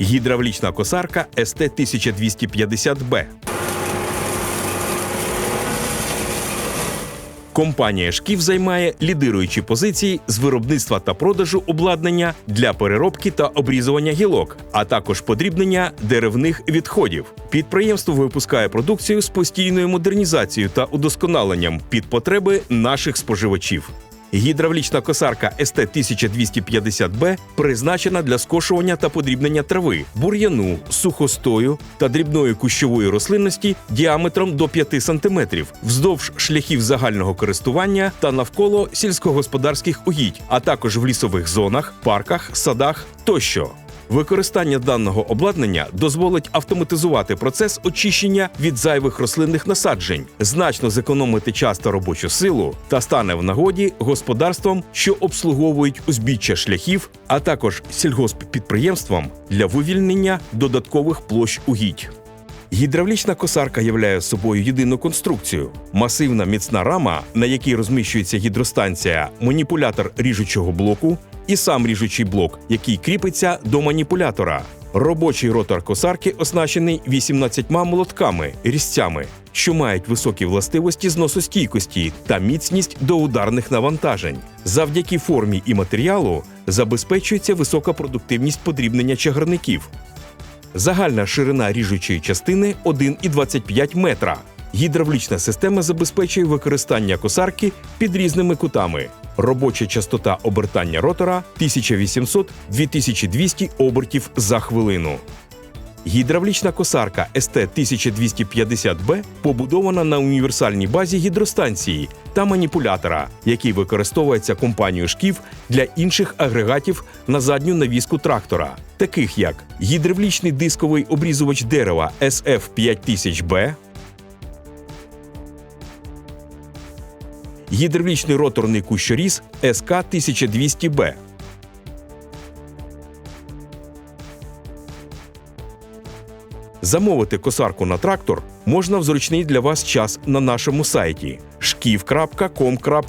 Гідравлічна косарка СТ-1250Б. Компанія Шкіф займає лідируючі позиції з виробництва та продажу обладнання для переробки та обрізування гілок, а також подрібнення деревних відходів. Підприємство випускає продукцію з постійною модернізацією та удосконаленням під потреби наших споживачів. Гідравлічна косарка СТ-1250Б призначена для скошування та подрібнення трави, бур'яну, сухостою та дрібної кущової рослинності діаметром до 5 см вздовж шляхів загального користування та навколо сільськогосподарських угідь, а також в лісових зонах, парках, садах тощо. Використання даного обладнання дозволить автоматизувати процес очищення від зайвих рослинних насаджень, значно зекономити час та робочу силу та стане в нагоді господарствам, що обслуговують узбіччя шляхів, а також сільгосппідприємствам для вивільнення додаткових площ угідь. Гідравлічна косарка являє собою єдину конструкцію. Масивна міцна рама, на якій розміщується гідростанція, маніпулятор ріжучого блоку і сам ріжучий блок, який кріпиться до маніпулятора. Робочий ротор косарки оснащений 18 молотками різцями, що мають високі властивості зносостійкості та міцність до ударних навантажень. Завдяки формі і матеріалу забезпечується висока продуктивність подрібнення чагарників. Загальна ширина ріжучої частини 1,25 метра. Гідравлічна система забезпечує використання косарки під різними кутами. Робоча частота обертання ротора 1800-2200 обертів за хвилину. Гідравлічна косарка СТ-1250Б побудована на універсальній базі гідростанції та маніпулятора, який використовується компанією шків для інших агрегатів на задню навіску трактора, таких як гідравлічний дисковий обрізувач дерева SF5000B, гідравлічний роторний кущоріз СК-1200Б. Замовити косарку на трактор можна в зручний для вас час на нашому сайті шків.com.ua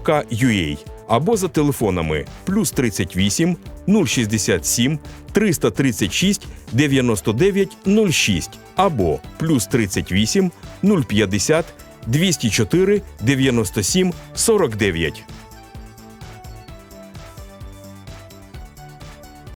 або за телефонами плюс 38 067 336 99 06 або плюс 38 050 204 97 49.